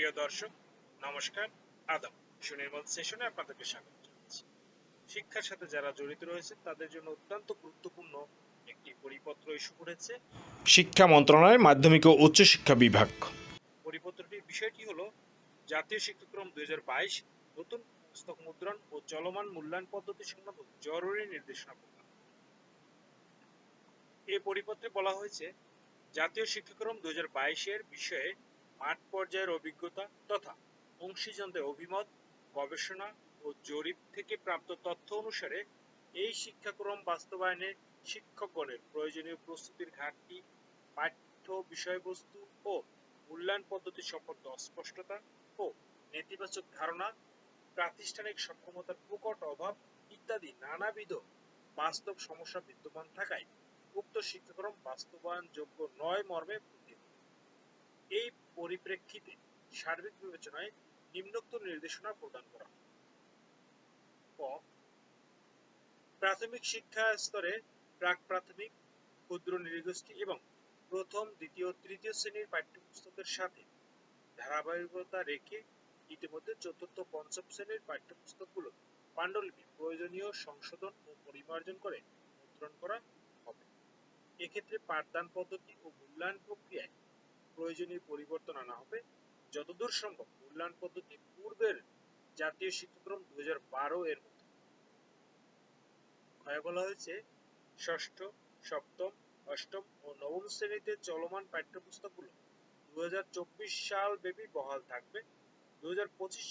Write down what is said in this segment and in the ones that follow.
প্রিয় দর্শক নমস্কার আদাব। সুনির্মল সেশনে আপনাদেরকে স্বাগত জানাচ্ছি। শিক্ষার সাথে যারা জড়িত রয়েছে তাদের জন্য অত্যন্ত গুরুত্বপূর্ণ একটি পরিপত্র ইস্যু করেছে। শিক্ষা মন্ত্রণালয়ের মাধ্যমিক ও উচ্চশিক্ষা বিভাগ। পরিপত্রটির বিষয়টি হলো জাতীয় শিক্ষাক্রম দুই নতুন পুস্তক মুদ্রণ ও চলমান মূল্যায়ন পদ্ধতি সংক্রান্ত জরুরি নির্দেশনা প্রদান। এই পরিপত্রে বলা হয়েছে জাতীয় শিক্ষাক্রম দুই এর বিষয়ে মাঠ পর্যায়ের অভিজ্ঞতা তথা অংশীজনদের অভিমত, গবেষণা ও জরিপ থেকে প্রাপ্ত তথ্য অনুসারে এই শিক্ষাক্রম বাস্তবায়নে শিক্ষকগণের প্রয়োজনীয় প্রস্তুতির ঘাটতি, পাঠ্য বিষয়বস্তু ও মূল্যায়ন পদ্ধতি সম্পর্কে অস্পষ্টতা ও নেতিবাচক ধারণা, প্রাতিষ্ঠানিক সক্ষমতার প্রকট অভাব ইত্যাদি নানাবিধ বাস্তব সমস্যা বিদ্যমান থাকায় উক্ত শিক্ষাক্রম বাস্তবায়নযোগ্য নয় মর্মে। এই পরিপ্রেক্ষিতে সার্বিক বিবেচনায় নিম্নোক্ত নির্দেশনা প্রদান করা। ক প্রাথমিক শিক্ষা স্তরে প্রাক প্রাথমিক, ক্ষুদ্র নৃগোষ্ঠী এবং প্রথম, দ্বিতীয়, তৃতীয় শ্রেণির পাঠ্যপুস্তকের সাথে ধারাবাহিকতা রেখে ইতিমধ্যে চতুর্থ, পঞ্চম শ্রেণির পাঠ্যপুস্তকগুলো পাণ্ডুলিপি, প্রয়োজনীয় সংশোধন ও পরিমার্জন করে মুদ্রণ করা হবে এক্ষেত্রে পাঠদান পদ্ধতি ও মূল্যায়ন প্রক্রিয়ায় প্রয়োজনীয় পরিবর্তন আনা হবে। যতদূর সম্ভব মূল্যায়ন পদ্ধতি পূর্বের জাতীয় শিক্ষাক্রম দুই এর মতো ক্ষয় বলা হয়েছে, ষষ্ঠ, সপ্তম, অষ্টম ও নবম শ্রেণীতে চলমান পাঠ্যপুস্তকগুলো দু হাজার চব্বিশ সাল ব্যাপী বহাল থাকবে। দু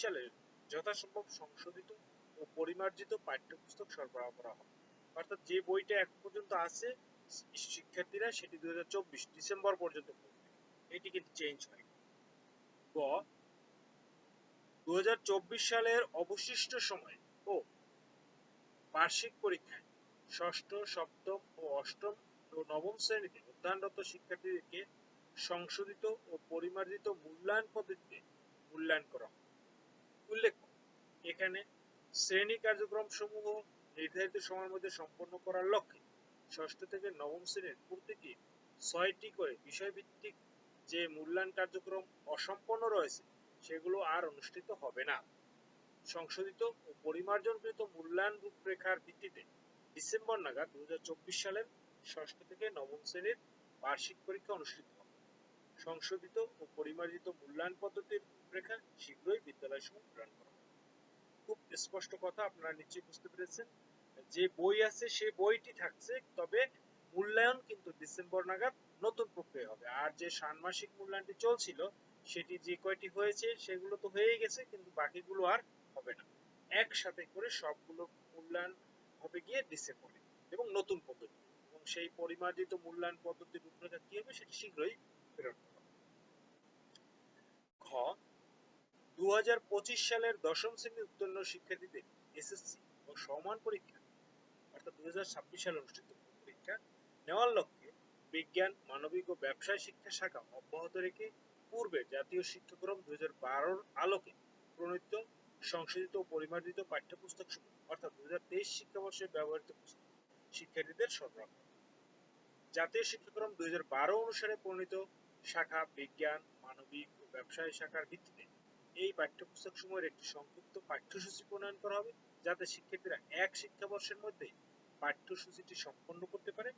সালের যথাসম্ভব সংশোধিত ও পরিমার্জিত পাঠ্যপুস্তক সরবরাহ করা হবে। অর্থাৎ যে বইটা এখন পর্যন্ত আছে, শিক্ষার্থীরা সেটি দুই হাজার চব্বিশ ডিসেম্বর পর্যন্ত পড়বে। এটি কিন্তু চেঞ্জ হয়। গ দু সালের অবশিষ্ট সময় ও বার্ষিক পরীক্ষায় ষষ্ঠ, সপ্তম ও অষ্টম ও নবম শ্রেণীতে অধ্যয়নরত শিক্ষার্থীদেরকে সংশোধিত ও পরিমার্জিত মূল্যায়ন পদ্ধতিতে মূল্যায়ন করা হয়। উল্লেখ্য, এখানে শ্রেণি কার্যক্রম সমূহ নির্ধারিত সময়ের মধ্যে সম্পন্ন করার লক্ষ্যে ষষ্ঠ থেকে নবম শ্রেণির প্রতিটি ছয়টি করে বিষয়ভিত্তিক যে মূল্যায়ন কার্যক্রম অসম্পন্ন রয়েছে, সেগুলো আর অনুষ্ঠিত হবে না। সংশোধিত ও পরিমার্জনকৃত মূল্যায়ন রূপরেখার ভিত্তিতে ডিসেম্বর নাগাদ দু সালের ষষ্ঠ থেকে নবম শ্রেণির বার্ষিক পরীক্ষা অনুষ্ঠিত হবে। সংশোধিত ও পরিমার্জিত মূল্যায়ন পদ্ধতির রূপরেখা শীঘ্রই বিদ্যালয় সমূহ প্রেরণ করা হবে খুব স্পষ্ট কথা আপনারা নিশ্চয়ই বুঝতে পেরেছেন। যে বই আছে, সে বইটি থাকছে, তবে মূল্যায়ন কিন্তু ডিসেম্বর নাগাদ নতুন প্রক্রিয়া হবে। আর যে ষান্মাসিক মূল্যায়নটি চলছিল, সেটি যে কয়টি হয়েছে সেগুলো তো হয়েই গেছে, কিন্তু বাকিগুলো আর হবে না। একসাথে করে সবগুলো মূল্যায়ন হবে গিয়ে ডিসেম্বরে, এবং নতুন পদ্ধতি। এবং সেই পরিমার্জিত মূল্যায়ন পদ্ধতির রূপরেখা কি হবে সেটি শীঘ্রই প্রেরণ করা। খ দু সালের দশম শ্রেণি উত্তীর্ণ শিক্ষার্থীদের এসএসসি ও সমান পরীক্ষা, অর্থাৎ দু হাজার ছাব্বিশ সালে অনুষ্ঠিত পরীক্ষা নেওয়ার লক্ষ্যে বিজ্ঞান, মানবিক ও ব্যবসায় শিক্ষা শাখা অব্যাহত রেখে পূর্বে জাতীয় শিক্ষাক্রম দুই হাজার আলোকে প্রণীত, সংশোধিত ও পরিমার্জিত পাঠ্যপুস্তক সমূহ অর্থাৎ দুই হাজার তেইশ শিক্ষাবর্ষে ব্যবহৃত পুস্তক শিক্ষার্থীদের সরবরাহ। জাতীয় শিক্ষাক্রম দুই হাজার বারো অনুসারে প্রণীত শাখা বিজ্ঞান, মানবিক ও ব্যবসায় শাখার ভিত্তিতে এই পাঠ্যপুস্তক সমূহের একটি সংক্ষিপ্ত পাঠ্যসূচি প্রণয়ন করা হবে, যাতে শিক্ষার্থীরা এক শিক্ষাবর্ষের মধ্যে পাঠ্যসূচিটি সম্পন্ন করতে পারে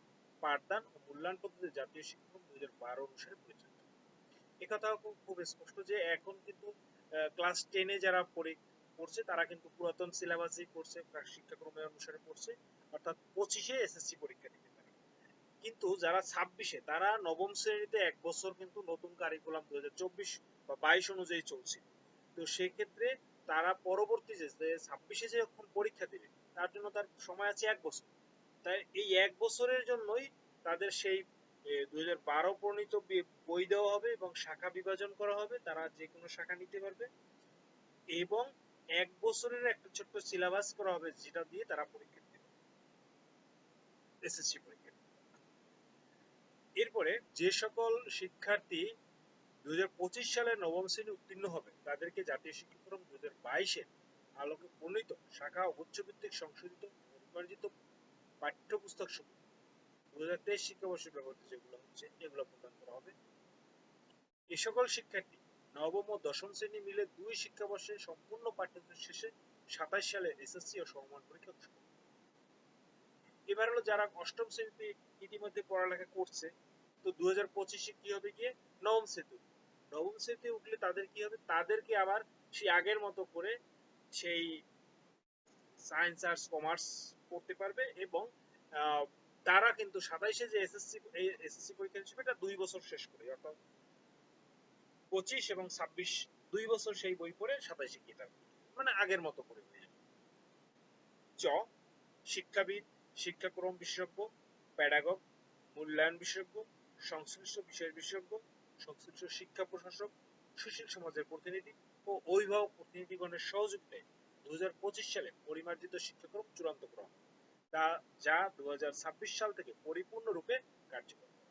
পাঠদান ও মূল্যায়ন পদ্ধতি জাতীয় শিক্ষাক্রম দুই হাজার বারো অনুসারে পরিচালিত একথাও খুব স্পষ্ট যে এখন কিন্তু ক্লাস টেনে যারা পড়ে, পড়ছে, তারা কিন্তু পুরাতন সিলেবাসই পড়ছে শিক্ষাক্রমের অনুসারে পড়ছে, অর্থাৎ পঁচিশে এসএসসি পরীক্ষা দিবে তারা কিন্তু যারা ছাব্বিশে, তারা নবম শ্রেণীতে এক বছর কিন্তু নতুন কারিকুলাম দু হাজার চব্বিশ বা বাইশ অনুযায়ী চলছে। তো সেক্ষেত্রে তারা পরবর্তী যে ছাব্বিশে যে যখন পরীক্ষা দিবে, তার জন্য তার সময় আছে এক বছর। তাই এই এক বছরের জন্যই তাদের সেই দুই হাজার বারো প্রণীত বই দেওয়া হবে এবং শাখা বিভাজন করা হবে। তারা যে কোনো শাখা নিতে পারবে। এবং এক বছরের একটা ছোট্ট সিলেবাস করা হবে, যেটা দিয়ে তারা পরীক্ষা পারবে এসএসসি পরীক্ষা। এরপরে যে সকল শিক্ষার্থী দুই হাজার পঁচিশ সালে নবম শ্রেণি উত্তীর্ণ হবে, তাদেরকে জাতীয় শিক্ষাক্রম দুই হাজার বাইশের আলোকে প্রণীত শাখা উচ্চভিত্তিক সংশোধিত পরিমার্জিত পাঠ্যপুস্তক সমূহ দু হাজার তেইশ শিক্ষাবর্ষে ব্যবহৃত যেগুলো হচ্ছে, এগুলো প্রদান করা হবে এ সকল শিক্ষার্থী নবম ও দশম শ্রেণি মিলে দুই শিক্ষাবর্ষে সম্পূর্ণ পাঠ্যক্রম শেষে সাতাশ সালে এসএসসি ও সমমান পরীক্ষা হবে। এবার হলো যারা অষ্টম শ্রেণীতে ইতিমধ্যে পড়ালেখা করছে, তো দু হাজার পঁচিশে কি হবে গিয়ে নবম উঠবে। নবম শ্রেণীতে উঠলে তাদের কি হবে তাদেরকে আবার সেই আগের মতো করে সেই সায়েন্স আর্টস, কমার্স পড়তে পারবে এবং তারা কিন্তু সাতাইশে যে এসএসসি এসএসসি পরীক্ষা হিসেবে এটা দুই বছর শেষ করে, অর্থাৎ পঁচিশ এবং ছাব্বিশ, দুই বছর সেই বই পড়ে সাতাইশে গিয়ে তার মানে আগের মতো করে চ, শিক্ষাবিদ, শিক্ষাক্রম বিশেষজ্ঞ, প্যাডাগগ, মূল্যায়ন বিশেষজ্ঞ, সংশ্লিষ্ট বিষয়ের বিশেষজ্ঞ, সংশ্লিষ্ট শিক্ষা প্রশাসক, সুশীল সমাজের প্রতিনিধি ও অভিভাবক প্রতিনিধিগণের সহযোগিতায় দু হাজার পঁচিশ সালে পরিমার্জিত শিক্ষাক্রম চূড়ান্ত করা হয়। তা যা দু সাল থেকে পরিপূর্ণরূপে কার্যকর। হবে।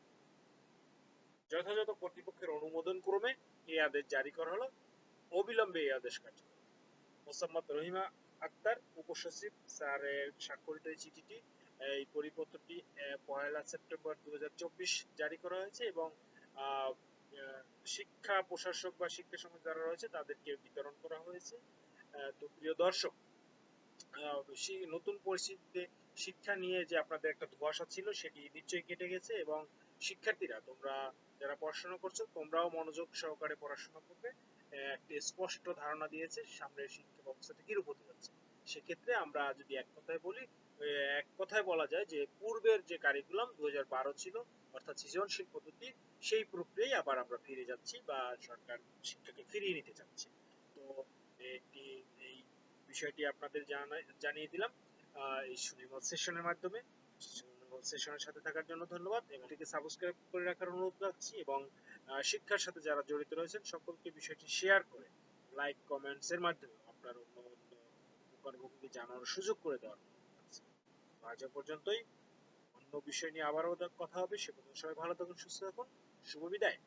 যথাযথ কর্তৃপক্ষের অনুমোদন ক্রমে এই আদেশ জারি করা হলো। অবিলম্বে এই আদেশ কার্যকর। মোসাম্মদ রহিমা আক্তার, উপসচিব স্যারের স্বাক্ষরিত এই চিঠিটি, এই পরিপত্রটি পহেলা সেপ্টেম্বর দু হাজার চব্বিশ জারি করা হয়েছে এবং শিক্ষা প্রশাসক বা শিক্ষা সমাজ যারা রয়েছে তাদেরকে বিতরণ করা হয়েছে। তো প্রিয় দর্শক নতুন পরিস্থিতিতে শিক্ষা নিয়ে যে আপনাদের একটা ধোঁয়াশা ছিল, সেটি নিশ্চয়ই কেটে গেছে এবং শিক্ষার্থীরা, তোমরা যারা পড়াশোনা করছ, তোমরাও মনোযোগ সহকারে পড়াশোনা করবে। একটি স্পষ্ট ধারণা দিয়েছে, সামনের শিক্ষা ব্যবস্থাটা কিরূপ হতে যাচ্ছে। সেক্ষেত্রে আমরা যদি এক কথায় বলি এক কথায় বলা যায় যে পূর্বের যে কারিকুলাম দু হাজার বারো ছিল, অর্থাৎ সৃজনশীল পদ্ধতি, সেই প্রক্রিয়ায় আবার আমরা ফিরে যাচ্ছি বা সরকার শিক্ষাকে ফিরিয়ে নিতে চাচ্ছে। তো বিষয়টি আপনাদের জানিয়ে দিলাম। এই সুনির্মল সেশনের মাধ্যমে। সুনির্মল সেশনের সাথে থাকার জন্য ধন্যবাদ এবং এটিকে সাবস্ক্রাইব করে রাখার অনুরোধ রাখছি এবং শিক্ষার সাথে যারা জড়িত রয়েছেন, সকলকে বিষয়টি শেয়ার করে লাইক কমেন্টস এর মাধ্যমে আপনার অন্য অন্য উপকারভোগী জানানোর সুযোগ করে দেওয়ার। আজ পর্যন্তই। অন্য বিষয় নিয়ে আবারও কথা হবে। সে পর্যন্ত সবাই ভালো থাকুন, সুস্থ থাকুন। শুভ বিদায়।